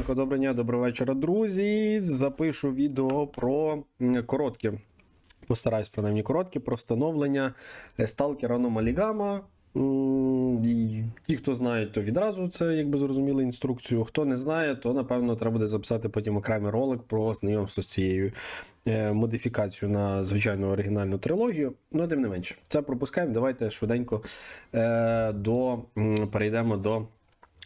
ранку, доброго дня, доброго вечора, друзі. Запишу відео про короткі. Постараюсь принаймні короткі про встановлення е, сталкера і Ті, хто знають, то відразу це якби зрозуміли інструкцію. Хто не знає, то напевно треба буде записати потім окремий ролик про знайомство з цією е, модифікацією на звичайну оригінальну трилогію. Ну, тим не менше, це пропускаємо. Давайте швиденько е, до, перейдемо до.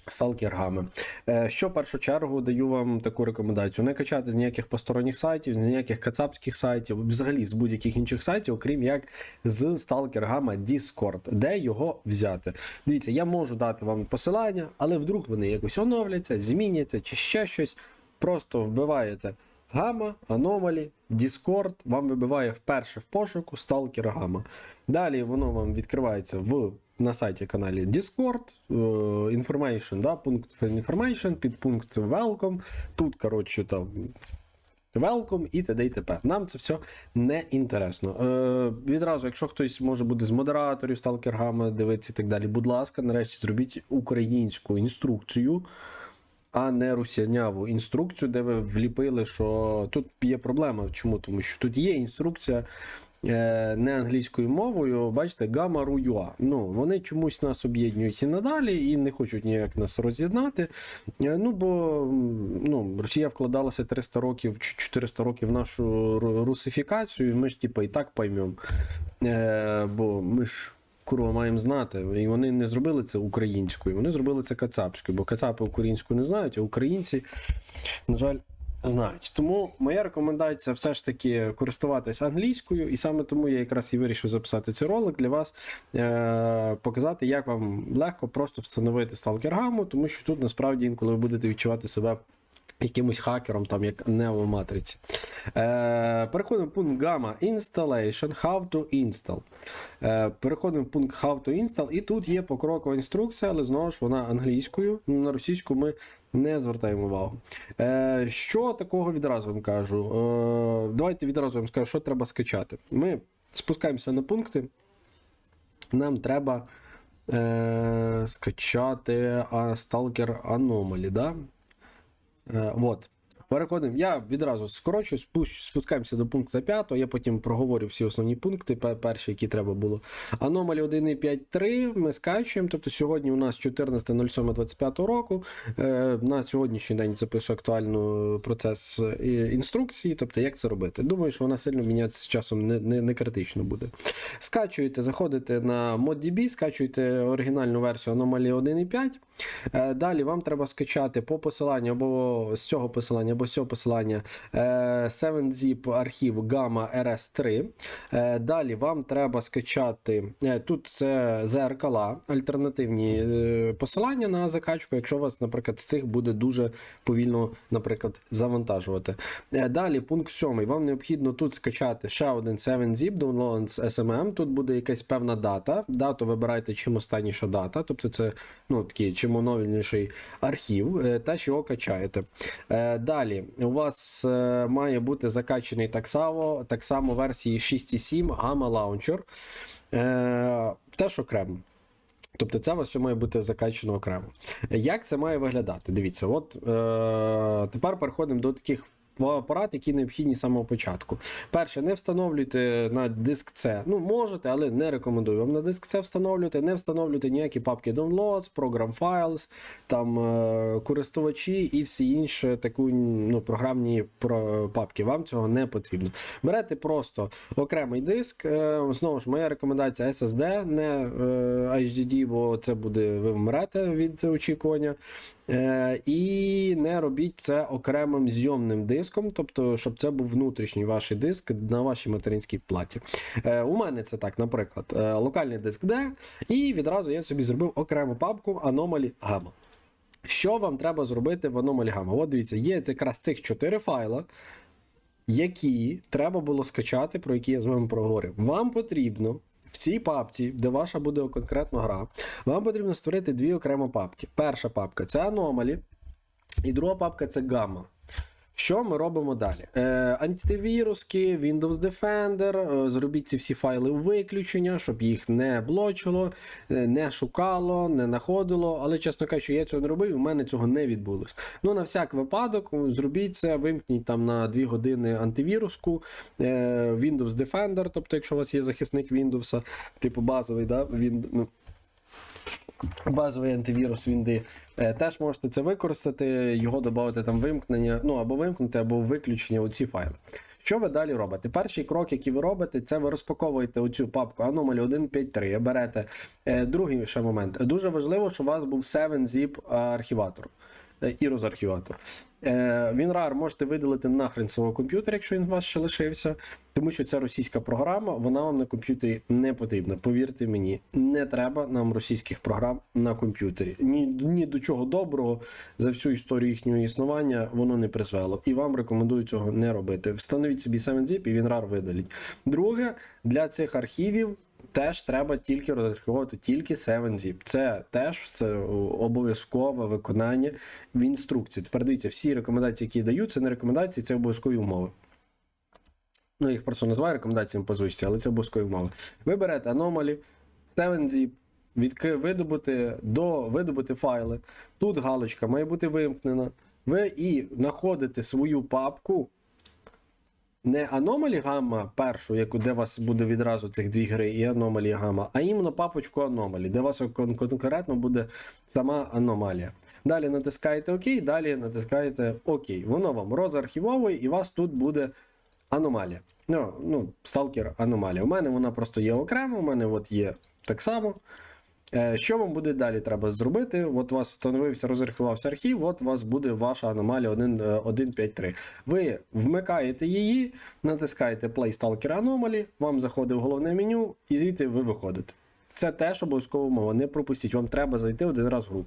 Сталкергами. Е, Що в першу чергу даю вам таку рекомендацію: не качати з ніяких посторонніх сайтів, з ніяких кацапських сайтів, взагалі з будь-яких інших сайтів, окрім як з сталкергами Discord, де його взяти. Дивіться, я можу дати вам посилання, але вдруг вони якось оновляться, зміняться чи ще щось. Просто вбиваєте гама, аномалі, Discord, вам вибиває вперше в пошуку Stalker Гама. Далі воно вам відкривається в на сайті каналі Discord, е, information, да, пункт information, підпункт welcome. Тут, коротше, там. Welcome і т.д. і т.п. Нам це все не інтересно. Е, відразу, якщо хтось може буде з модераторів, сталкергами дивитися і так далі, будь ласка, нарешті зробіть українську інструкцію, а не русяняву інструкцію, де ви вліпили, що тут є проблема. Чому? Тому що тут є інструкція не англійською мовою, бачите, Gamma Rua. Ну, вони чомусь нас об'єднують і надалі, і не хочуть ніяк нас роз'єднати. Е, Ну, бо ну, Росія вкладалася 300 років чи 400 років в нашу русифікацію, і ми ж типа і так поймемо. Е, бо ми ж. Курва, маємо знати, і вони не зробили це українською, вони зробили це кацапською, бо кацапи українську не знають, а українці, на жаль, знають. Тому моя рекомендація все ж таки користуватися англійською, і саме тому я якраз і вирішив записати цей ролик для вас, е- показати, як вам легко просто встановити сталкергаму, тому що тут насправді інколи ви будете відчувати себе. Якимось хакером, там як Neo матриці. Е, переходимо в пункт Gamma Installation, How to Install. Е, переходимо в пункт How to Install, і тут є покрокова інструкція, але знову ж вона англійською. На російську ми не звертаємо увагу. Е, що такого відразу вам кажу? Е, давайте відразу вам скажу, що треба скачати. Ми спускаємося на пункти. Нам треба е, скачати Stalker Anomaly, да? Е, вот. Переходимо. Я відразу скорочу, спускаємося до пункту 5, я потім проговорю всі основні пункти, перші, які треба було. Аномалі 1.5.3 ми скачуємо. Тобто сьогодні у нас 14.07.25 року. Е, на сьогоднішній день записую актуальну процес е, інструкції, тобто як це робити. Думаю, що вона сильно мінятися з часом не, не, не критично буде. Скачуєте, заходите на ModDB, скачуєте оригінальну версію Anomaly 1.5. Е, Далі вам треба скачати по посиланню або з цього посилання, або з цього посилання е, 7-zip архів Gamma RS3. Е, Далі вам треба скачати е, тут це зеркала, альтернативні е, посилання на закачку, якщо вас, наприклад, з цих буде дуже повільно, наприклад, завантажувати. Е, Далі, пункт 7. Вам необхідно тут скачати ще один 7-zip download SMM. Тут буде якась певна дата. Дату вибирайте чим останніша дата, тобто це ну, такий чим оновленіший архів, е, теж його качаєте. Е, Далі у вас е, має бути закачаний так само, так само версії 6.7 Gamma Launcher. Е, Теж окремо. Тобто це у вас все має бути закачано окремо. Як це має виглядати? Дивіться, от е, тепер переходимо до таких апарат, які необхідні з самого початку. Перше, не встановлюйте на диск C. Ну, можете, але не рекомендую вам на диск C встановлювати. Не встановлюйте ніякі папки Downloads, Program Files, там е, користувачі і всі інші таку, ну, програмні папки. Вам цього не потрібно. Берете просто окремий диск. Е, знову ж, моя рекомендація SSD, не е, HDD, бо це буде ви вмрете від очікування. І не робіть це окремим зйомним диском, тобто, щоб це був внутрішній ваш диск на вашій материнській платі. Е, у мене це так, наприклад, е, локальний диск D, і відразу я собі зробив окрему папку Anomaly Gamma. Що вам треба зробити в Anomaly Gamma? От дивіться, є якраз цих чотири файла, які треба було скачати, про які я з вами проговорив. Вам потрібно в цій папці, де ваша буде конкретно гра, вам потрібно створити дві окремо папки. Перша папка це Anomaly, і друга папка це Gamma. Що ми робимо далі? Е, антивіруски, Windows Defender, е, зробіть ці всі файли у виключення, щоб їх не блочило, е, не шукало, не знаходило. Але, чесно кажучи, я цього не робив, в мене цього не відбулось. Ну, на всяк випадок, зробіть це, вимкніть там на 2 години антивіруску, е, Windows Defender, тобто, якщо у вас є захисник Windows, типу базовий, да, він, ну, базовий антивірус Вінди. Е, Теж можете це використати, його додати там вимкнення, ну або вимкнути, або виключення у ці файли. Що ви далі робите? Перший крок, який ви робите, це ви розпаковуєте оцю папку Anomaly 1.5.3, берете. Е, Другий ще момент. Дуже важливо, щоб у вас був 7-zip архіватор. Ірос архіватор. Е, WinRAR можете видалити нахрен свого комп'ютера, якщо він у вас ще лишився, тому що це російська програма, вона вам на комп'ютері не потрібна. Повірте мені, не треба нам російських програм на комп'ютері. Ні, ні до чого доброго за всю історію їхнього існування воно не призвело. І вам рекомендую цього не робити. Встановіть собі 7zip і WinRAR видаліть. Друге, для цих архівів теж треба тільки розраховувати тільки 7zip. Це теж обов'язкове виконання в інструкції. Тепер дивіться, всі рекомендації, які я даю, це не рекомендації, це обов'язкові умови. Ну, їх просто називаю рекомендаціями по звичці, але це обов'язкові умови. Ви берете Anomaly, 7zip, відки, видобути, до, видобути файли. Тут галочка має бути вимкнена. Ви і знаходите свою папку не Anomaly Gamma першу, яку де вас буде відразу цих дві гри, і Anomaly Gamma, а іменно папочку Anomaly, де вас кон- конкретно буде сама аномалія. Далі натискаєте ОК, далі натискаєте ОК. Воно вам розархівовує, і у вас тут буде аномалія. Ну, ну, Stalker аномалія. У мене вона просто є окремо, у мене от є так само. Е, Що вам буде далі треба зробити? От у вас встановився, розрахувався архів, от у вас буде ваша аномалія 1, е, 1.5.3. Ви вмикаєте її, натискаєте Play Stalker Anomaly, вам заходить в головне меню, і звідти ви виходите. Це теж обов'язково мова. Не пропустіть, вам треба зайти один раз в гру.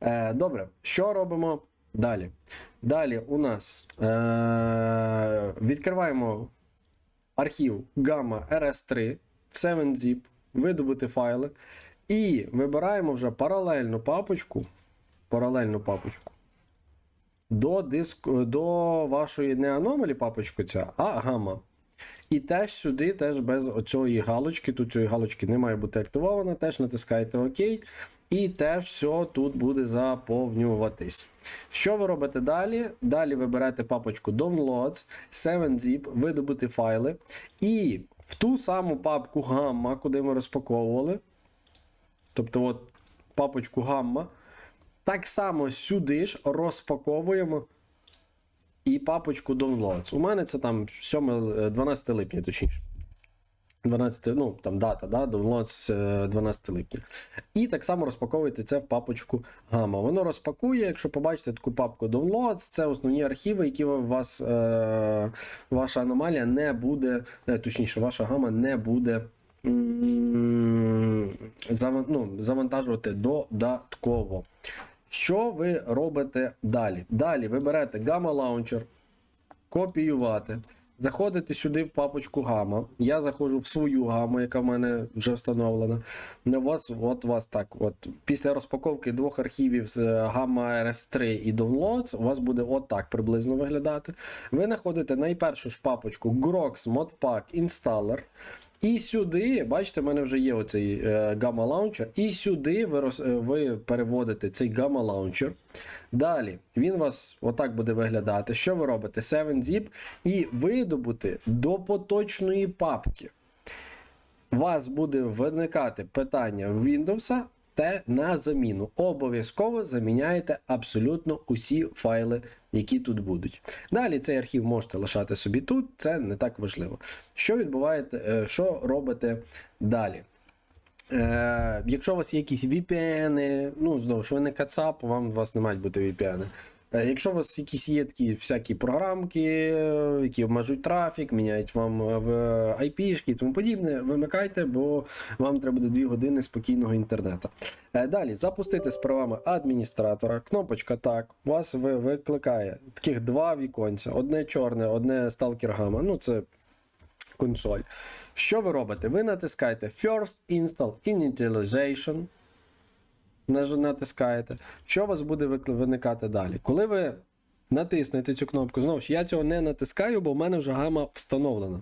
Е, добре, що робимо далі? Далі у нас е, відкриваємо архів Gamma RS3, 7zip, видобути файли. І вибираємо вже паралельну папочку. Паралельну папочку. До диск, до вашої не аномалі папочку ця, а гамма. І теж сюди, теж без оцієї галочки, тут цієї галочки не має бути активована, теж натискаєте ОК. І теж все тут буде заповнюватись. Що ви робите далі? Далі ви берете папочку Downloads, 7zip, видобути файли. І в ту саму папку гамма, куди ми розпаковували. Тобто, от папочку гамма. Так само сюди ж розпаковуємо і папочку Downloads. У мене це там 7, е, 12 липня, точніше. 12, ну там дата, да, Downloads е, 12 липня. І так само розпаковуєте це в папочку Gamma. Воно розпакує, якщо побачите таку папку Downloads, це основні архіви, які у вас е, ваша аномалія не буде, е, точніше, ваша гама не буде ну, завантажувати додатково. Що ви робите далі? Далі ви берете Launcher, копіювати. Заходите сюди в папочку гама. Я заходжу в свою гаму, яка в мене вже встановлена. На вас, от вас так. От після розпаковки двох архівів з гама RS3 і Downloads, у вас буде отак приблизно виглядати. Ви знаходите найпершу ж папочку Grox Modpack Installer. І сюди, бачите, в мене вже є оцей гамма лаунчер. І сюди ви, роз, е, ви переводите цей гамма лаунчер. Далі він вас отак буде виглядати. Що ви робите? 7zip і видобути до поточної папки. У вас буде виникати питання в Windows те на заміну. Обов'язково заміняєте абсолютно усі файли, які тут будуть. Далі цей архів можете лишати собі тут, це не так важливо. Що відбуваєте, е, що робите далі? Е, якщо у вас є якісь VPN, ну знову ж ви не кацап, вам у вас не мають бути VPN. Е, Якщо у вас якісь є такі всякі програмки, е, які обмежують трафік, міняють вам е, в IP-шки і тому подібне, вимикайте, бо вам треба буде 2 години спокійного інтернету. Далі запустити з правами адміністратора. Кнопочка так. У вас ви- викликає таких два віконця: одне чорне, одне Stalker Gamma. Ну, це консоль. Що ви робите? Ви натискаєте First Install Initialization. Натискаєте. Що у вас буде виникати далі? Коли ви натиснете цю кнопку. Знову ж, я цього не натискаю, бо в мене вже гама встановлена.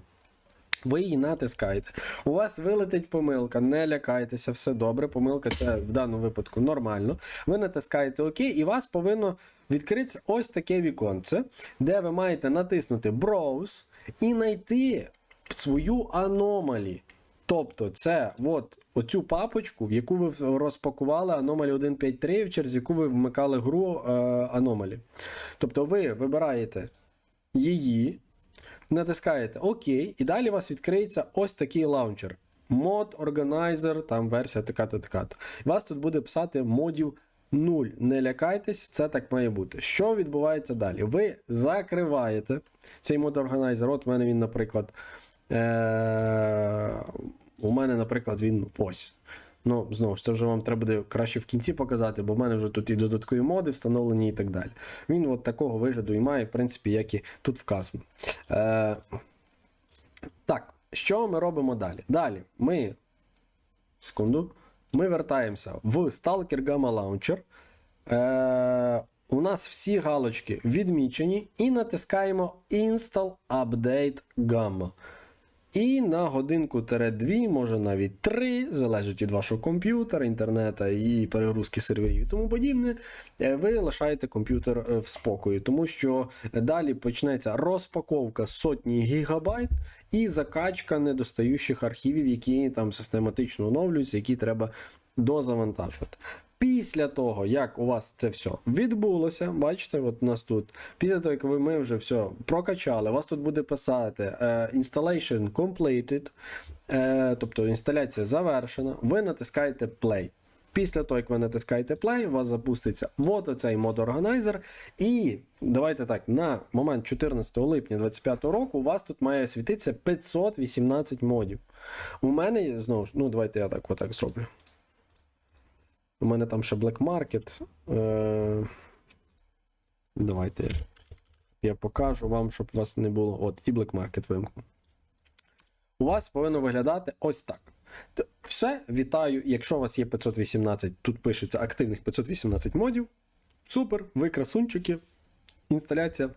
Ви її натискаєте. У вас вилетить помилка, не лякайтеся, все добре. Помилка це в даному випадку нормально. Ви натискаєте ОК, і вас повинно відкритися ось таке віконце, де ви маєте натиснути Browse і знайти свою аномалі. Тобто, це от оцю папочку, в яку ви розпакували Anomaly 1.5.3, через яку ви вмикали гру е, Anomaly. Тобто ви вибираєте її, натискаєте ОК, і далі у вас відкриється ось такий лаунчер. Mod Organizer, там версія така-то така-то. Вас тут буде писати модів 0. Не лякайтесь, це так має бути. Що відбувається далі? Ви закриваєте цей Mod Organizer. От у мене він, наприклад. Е- у мене, наприклад, він ось. Ну, знову ж, це вже вам треба буде краще в кінці показати, бо в мене вже тут і додаткові моди встановлені і так далі. Він от такого вигляду і має, в принципі, як і тут вказано. Е, так, що ми робимо далі? Далі ми. Секунду. Ми вертаємося в Stalker Gamma Launcher. Е, у нас всі галочки відмічені, і натискаємо Install Update Gamma. І на годинку-дві, може навіть три, залежить від вашого комп'ютера, інтернету і перегрузки серверів і тому подібне, е, ви лишаєте комп'ютер е, в спокої, тому що далі почнеться розпаковка сотні гігабайт і закачка недостаючих архівів, які там систематично оновлюються, які треба дозавантажувати. Після того, як у вас це все відбулося, бачите, от у нас тут, після того, як ви ми вже все прокачали, у вас тут буде писати е, Installation completed, е, тобто інсталяція завершена, ви натискаєте Play. Після того, як ви натискаєте Play, у вас запуститься от оцей мод Organizer. І давайте так, на момент 14 липня 2025 року у вас тут має світитися 518 модів. У мене знову ж, ну давайте я так отак зроблю. У мене там ще Black Market. Е... Давайте я покажу вам, щоб вас не було. От, і Black Market вимкну. У вас повинно виглядати ось так. Все, вітаю. Якщо у вас є 518, тут пишеться активних 518 модів. Супер, ви красунчики. Інсталяція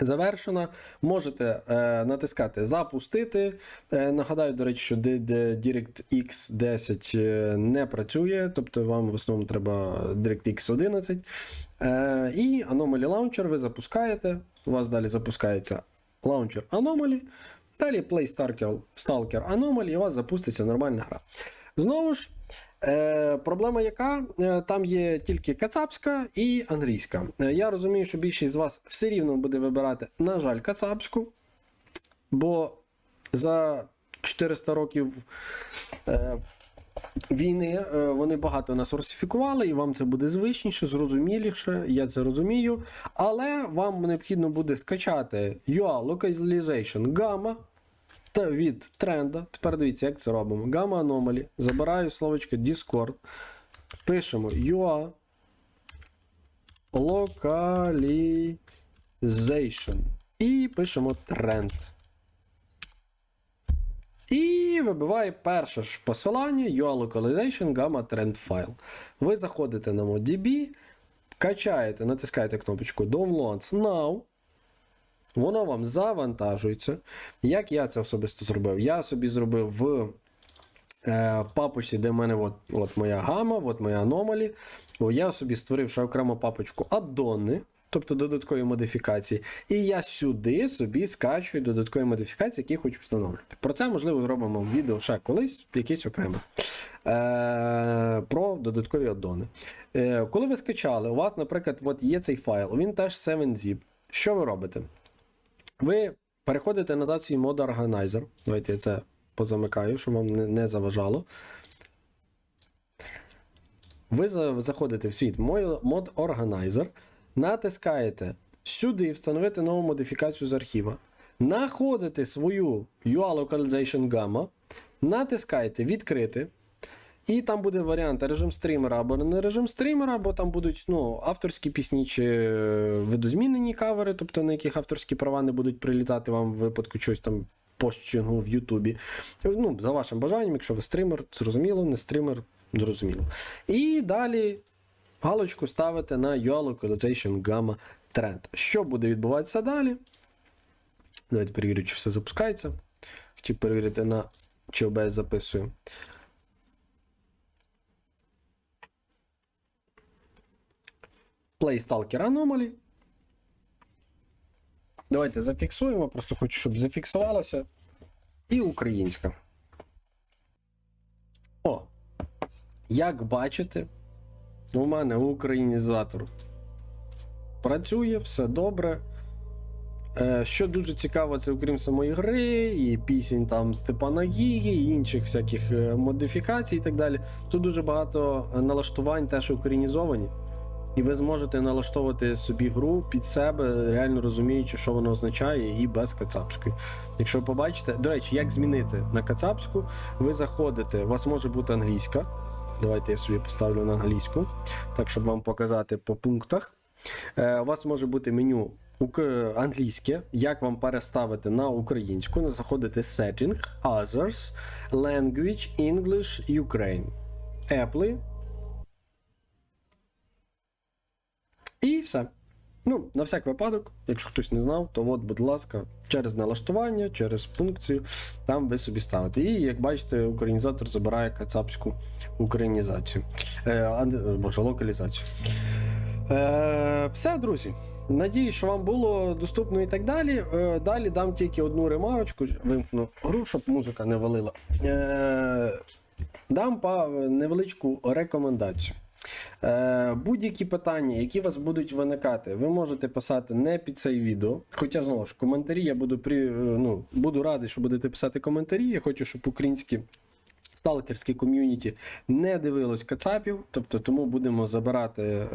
завершена. Можете е, натискати Запустити. Е, нагадаю, до речі, що DirectX 10 е, не працює, тобто вам в основному треба DirectX 11. Е, і Anomaly Launcher ви запускаєте. У вас далі запускається лаунчер Anomaly. Далі Play Stalker, Stalker Anomaly, і у вас запуститься нормальна гра. Знову ж, е, проблема яка? Е, там є тільки кацапська і англійська. Е, я розумію, що більшість з вас все рівно буде вибирати, на жаль, кацапську, бо за 400 років війни вони багато нас русифікували, і вам це буде звичніше, зрозуміліше, я це розумію. Але вам необхідно буде скачати UA Localization Gamma та від тренда. Тепер дивіться, як це робимо. Gamma Anomaly. Забираю словечко Discord. Пишемо UA Localization. І пишемо тренд. І вибиває перше ж посилання UA Localization Gamma Trend File. Ви заходите на ModDB, качаєте, натискаєте кнопочку Downloads Now. Воно вам завантажується. Як я це особисто зробив? Я собі зробив в е, папочці, де в мене от, от моя гама, от моя аномалі. Я собі створив ще окрему папочку аддони, тобто додаткові модифікації. І я сюди собі скачую додаткові модифікації, які хочу встановлювати. Про це, можливо, зробимо відео ще колись, якесь окреме. Е, про додаткові аддони. Е, коли ви скачали, у вас, наприклад, от є цей файл, він теж 7zip. Що ви робите? Ви переходите назад свій мод Organizer. Давайте я це позамикаю, щоб вам не заважало. Ви заходите в світ мод Organizer, натискаєте сюди встановити нову модифікацію з архіва. Находите свою UA Localization Gamma, натискаєте відкрити. І там буде варіант режим стрімера або не режим стрімера, або там будуть ну, авторські пісні чи е, видозмінені кавери, тобто на яких авторські права не будуть прилітати вам в випадку чогось там постчингу в Ютубі. Ну, за вашим бажанням, якщо ви стример, зрозуміло, не стример, зрозуміло. І далі галочку ставите на UA Localization Gamma тренд. Що буде відбуватися далі? Давайте перевірю, чи все запускається. Хотів перевірити на чи OBS записує. Play Stalker Anomaly. Давайте зафіксуємо. Просто хочу, щоб зафіксувалося. І українська. О! Як бачите, у мене українізатор працює, все добре. Е, Що дуже цікаво, це окрім самої гри, і пісень там Степана Гіги, і інших всяких е, модифікацій і так далі. Тут дуже багато е, налаштувань теж українізовані. І ви зможете налаштовувати собі гру під себе, реально розуміючи, що воно означає, і без кацапської. Якщо ви побачите, до речі, як змінити на кацапську, ви заходите, у вас може бути англійська. Давайте я собі поставлю на англійську, так щоб вам показати по пунктах. Е, У вас може бути меню англійське, як вам переставити на українську, заходите Setting, Others, Language, English, Ukraine. Apple. І все. Ну, на всяк випадок, якщо хтось не знав, то от, будь ласка, через налаштування, через функцію, там ви собі ставите. І як бачите, українізатор забирає кацапську українізацію. Е, боже, локалізацію. Е, все, друзі. Надіюсь, що вам було доступно і так далі. Е, далі дам тільки одну ремарочку, вимкну гру, щоб музика не валила. Е, дам невеличку рекомендацію. Е, будь-які питання, які у вас будуть виникати, ви можете писати не під цей відео. Хоча, знову ж, коментарі я буду при, е, ну, буду радий, що будете писати коментарі. Я хочу, щоб українські сталкерське ком'юніті не дивилось кацапів, тобто тому будемо забирати, е,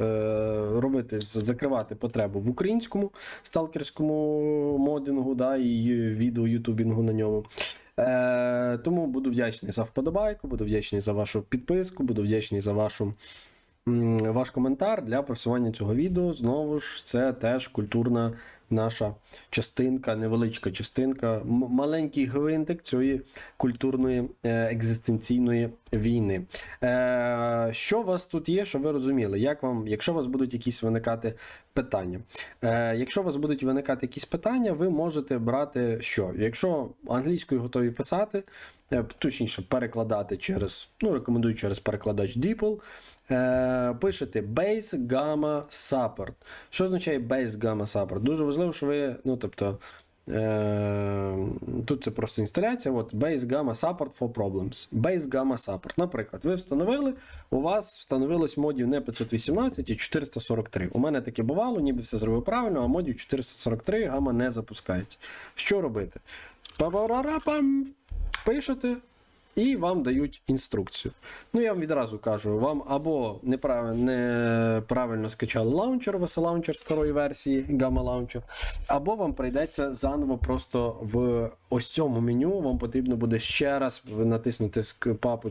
робити, закривати потребу в українському сталкерському модингу, да, і відео ютубінгу на ньому. Е, тому буду вдячний за вподобайку, буду вдячний за вашу підписку, буду вдячний за вашу. Ваш коментар для просування цього відео. Знову ж, це теж культурна наша частинка, невеличка частинка, маленький гвинтик цієї культурної е, екзистенційної війни. Е, що у вас тут є, що ви розуміли? Як вам, якщо у вас будуть якісь виникати питання? Е, якщо у вас будуть виникати якісь питання, ви можете брати що? Якщо англійською готові писати, точніше перекладати через, ну рекомендую через перекладач DeepL, е, пишете Base Gamma Support. Що означає Base Gamma Support? Дуже важливо, що ви, ну тобто. Е, Тут це просто інсталяція. От Base Gamma Support for Problems. Base Gamma Support. Наприклад, ви встановили, у вас встановилось модів не 518 і 443. У мене таке бувало, ніби все зробив правильно, а модів 443 гама не запускається. Що робити? Па-ба-ра-ра-пам! Пишете, і вам дають інструкцію. Ну, я вам відразу кажу, вам або неправильно, неправильно скачали лаунчер, VS лаунчер старої версії, Gamma Launcher, або вам прийдеться заново просто в ось цьому меню. Вам потрібно буде ще раз натиснути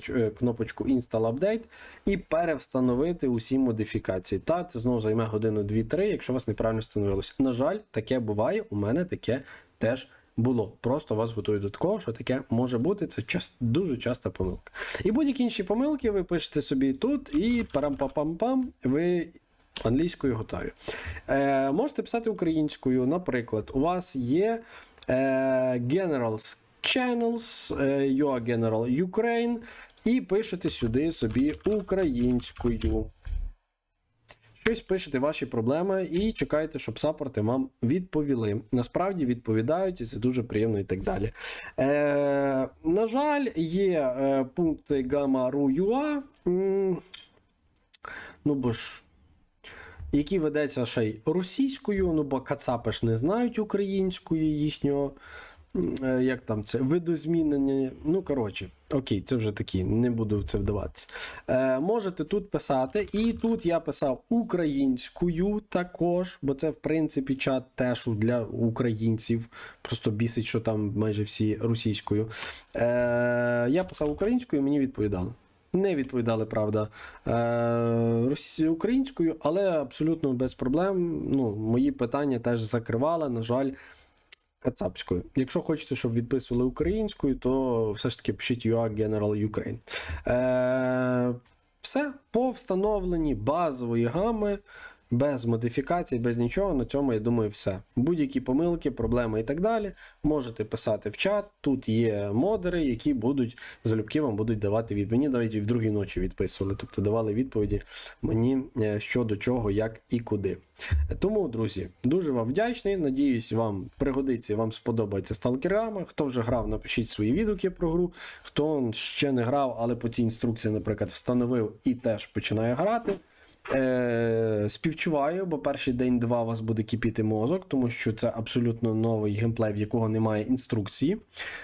е, кнопочку Install Update і перевстановити усі модифікації. Та це знову займе годину 2-3, якщо у вас неправильно встановилося. На жаль, таке буває, у мене таке теж було. Просто вас готують до такого, що таке може бути. Це час, дуже часта помилка. І будь-які інші помилки ви пишете собі тут, і парам-пам-пам-пам, ви англійською готові. Е, можете писати українською. Наприклад, у вас є е, Generals Channels, е, You are General Ukraine, і пишете сюди собі українською. Щось пишете ваші проблеми і чекаєте, щоб саппорти вам відповіли. Насправді відповідають, і це дуже приємно і так далі. Е, на жаль, є е, пункти м, ну бо ж, які ведеться ще й російською, ну бо кацапи ж не знають українською їхнього. Е, Як там це видозмінення? Ну, коротше, окей, це вже такі, не буду в це вдаватися. Е, можете тут писати, і тут я писав українською також, бо це, в принципі, чат теж для українців. Просто бісить, що там майже всі російською. Е, я писав українською, мені відповідали. Не відповідали, правда, е, українською, але абсолютно без проблем. Ну, мої питання теж закривали, на жаль, кацапською. Якщо хочете, щоб відписували українською, то все ж таки пишіть UA General Ukraine. Е, все по встановленні базової гами. Без модифікацій, без нічого. На цьому, я думаю, все. Будь-які помилки, проблеми і так далі. Можете писати в чат. Тут є модери, які будуть залюбки вам будуть давати відповіді. Мені навіть і в другій ночі відписували, тобто давали відповіді мені е, що до чого, як і куди. Тому, друзі, дуже вам вдячний. Надіюсь, вам пригодиться, вам сподобається Сталкерама. Хто вже грав, напишіть свої відгуки про гру. Хто ще не грав, але по цій інструкції, наприклад, встановив і теж починає грати. Е, співчуваю, бо перший день-два вас буде кипіти мозок, тому що це абсолютно новий геймплей, в якого немає інструкції.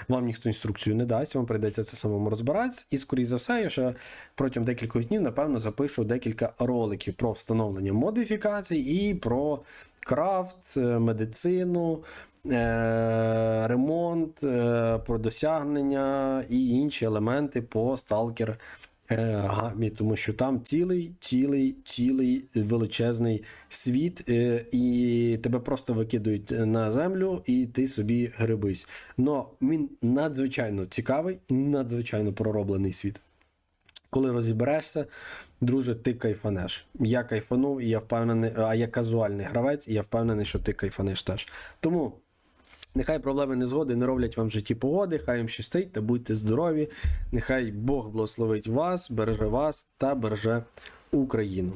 Вам ніхто інструкцію не дасть, вам прийдеться це самому розбиратися. І, скоріш за все, я ще протягом декількох днів, напевно, запишу декілька роликів про встановлення модифікацій і про крафт, е, медицину. е, Ремонт, е, про досягнення і інші елементи по Stalker гамі, тому що там цілий, цілий, цілий величезний світ, е, і тебе просто викидують на землю, і ти собі грибись. Но він надзвичайно цікавий, надзвичайно пророблений світ. Коли розіберешся, друже, ти кайфанеш. Я кайфанув, і я впевнений, а я казуальний гравець, і я впевнений, що ти кайфанеш теж. Тому. Нехай проблеми незгоди не роблять вам в житті погоди, хай їм щастить та будьте здорові. Нехай Бог благословить вас, береже вас та береже Україну.